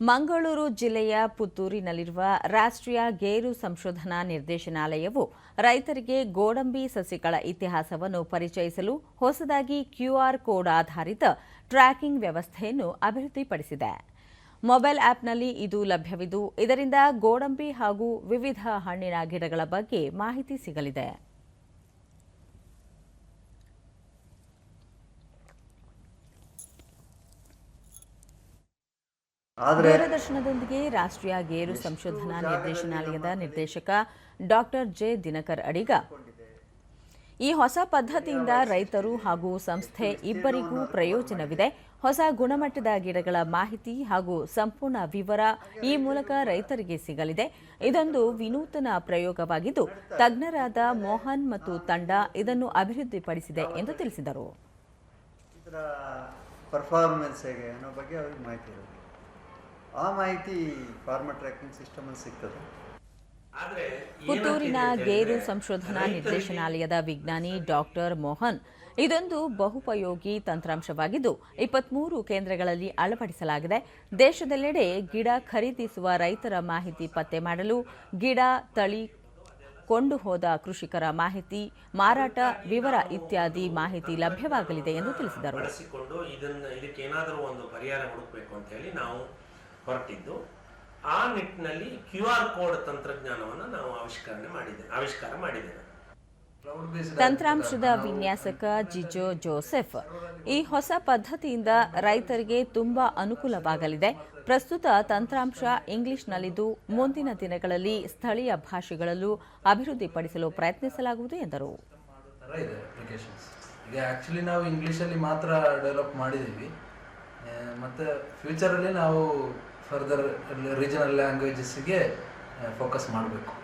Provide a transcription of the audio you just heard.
ಮಂಗಳೂರು ಜಿಲ್ಲೆಯ ಪುತ್ತೂರಿನಲ್ಲಿರುವ ರಾಷ್ಟ್ರೀಯ ಗೇರು ಸಂಶೋಧನಾ ನಿರ್ದೇಶನಾಲಯವು ರೈತರಿಗೆ ಗೋಡಂಬಿ ಸಸಿಗಳ ಇತಿಹಾಸವನ್ನು ಪರಿಚಯಿಸಲು ಹೊಸದಾಗಿ ಕ್ಯೂಆರ್ ಕೋಡ್ ಆಧಾರಿತ ಟ್ರ್ಯಾಕಿಂಗ್ ವ್ಯವಸ್ಥೆಯನ್ನು ಅಭಿವೃದ್ಧಿಪಡಿಸಿದೆ. ಮೊಬೈಲ್ ಆಪ್ನಲ್ಲಿ ಇದು ಲಭ್ಯವಿದ್ದು, ಇದರಿಂದ ಗೋಡಂಬಿ ಹಾಗೂ ವಿವಿಧ ಹಣ್ಣಿನ ಗಿಡಗಳ ಬಗ್ಗೆ ಮಾಹಿತಿ ಸಿಗಲಿದೆ. ಆದರೆ ದೂರದರ್ಶನದೊಂದಿಗೆ ರಾಷ್ಟ್ರೀಯ ಗೇರು ಸಂಶೋಧನಾ ನಿರ್ದೇಶನಾಲಯದ ನಿರ್ದೇಶಕ ಡಾಕ್ಟರ್ ಜೆ ದಿನಕರ್ ಅಡಿಗ. ಈ ಹೊಸ ಪದ್ಧತಿಯಿಂದ ರೈತರು ಹಾಗೂ ಸಂಸ್ಥೆ ಇಬ್ಬರಿಗೂ ಪ್ರಯೋಜನವಿದೆ. ಹೊಸ ಗುಣಮಟ್ಟದ ಗಿಡಗಳ ಮಾಹಿತಿ ಹಾಗೂ ಸಂಪೂರ್ಣ ವಿವರ ಈ ಮೂಲಕ ರೈತರಿಗೆ ಸಿಗಲಿದೆ. ಇದೊಂದು ವಿನೂತನ ಪ್ರಯೋಗವಾಗಿದ್ದು ತಜ್ಞರಾದ ಮೋಹನ್ ಮತ್ತು ತಂಡ ಇದನ್ನು ಅಭಿವೃದ್ಧಿಪಡಿಸಿದೆ ಎಂದು ತಿಳಿಸಿದರು. ಆ ಮಾಹಿತಿ ಫಾರ್ಮರ್ ಟ್ರ್ಯಾಕಿಂಗ್ ಸಿಸ್ಟಮಲ್ಲಿ ಸಿಗ್ತದೆ. ಆದ್ರೆ ಪುತ್ತೂರಿನ ಗೇರು ಸಂಶೋಧನಾ ನಿರ್ದೇಶನಾಲಯದ ವಿಜ್ಞಾನಿ ಡಾಕ್ಟರ್ ಮೋಹನ್ ಇದೊಂದು ಬಹುಪಯೋಗಿ ತಂತ್ರಾಂಶವಾಗಿದ್ದು ಇಪ್ಪತ್ಮೂರು ಕೇಂದ್ರಗಳಲ್ಲಿ ಅಳವಡಿಸಲಾಗಿದೆ. ದೇಶದೆಲ್ಲೆಡೆ ಗಿಡ ಖರೀದಿಸುವ ರೈತರ ಮಾಹಿತಿ ಪತ್ತೆ ಮಾಡಲು ಗಿಡ ತಳಿ ಕೊಂಡು ಹೋದ ಕೃಷಿಕರ ಮಾಹಿತಿ ಮಾರಾಟ ವಿವರ ಇತ್ಯಾದಿ ಮಾಹಿತಿ ಲಭ್ಯವಾಗಲಿದೆ ಎಂದು ತಿಳಿಸಿದರು. ಹೊರಟಿದ್ದು ಆ ನಿಟ್ಟಿನಲ್ಲಿ ಕ್ಯೂ ಆರ್ ಕೋಡ್ ತಂತ್ರಜ್ಞಾನವನ್ನು ನಾವು ಆವಿಷ್ಕರಣೆ ಮಾಡಿದ್ದೇವೆ ಆವಿಷ್ಕಾರ ಮಾಡಿದ್ದೇವೆ. ತಂತ್ರಾಂಶದ ವಿನ್ಯಾಸಕ ಜಿಜೋ ಜೋಸೆಫ್ ಈ ಹೊಸ ಪದ್ಧತಿಯಿಂದ ರೈತರಿಗೆ ತುಂಬಾ ಅನುಕೂಲವಾಗಲಿದೆ. ಪ್ರಸ್ತುತ ತಂತ್ರಾಂಶ ಇಂಗ್ಲಿಷ್ನಲ್ಲಿದ್ದು ಮುಂದಿನ ದಿನಗಳಲ್ಲಿ ಸ್ಥಳೀಯ ಭಾಷೆಗಳಲ್ಲೂ ಅಭಿವೃದ್ಧಿಪಡಿಸಲು ಪ್ರಯತ್ನಿಸಲಾಗುವುದು ಎಂದರು. ಈಗ ಆ್ಯಕ್ಚುಲಿ ನಾವು ಇಂಗ್ಲೀಷಲ್ಲಿ ಮಾತ್ರ ಡೆವಲಪ್ ಮಾಡಿದ್ದೀವಿ. ಮತ್ತೆ ಫ್ಯೂಚರಲ್ಲಿ ನಾವು ಫರ್ದರ್ ರೀಜನಲ್ ಲ್ಯಾಂಗ್ವೇಜಸ್ಸಿಗೆ ಫೋಕಸ್ ಮಾಡಬೇಕು.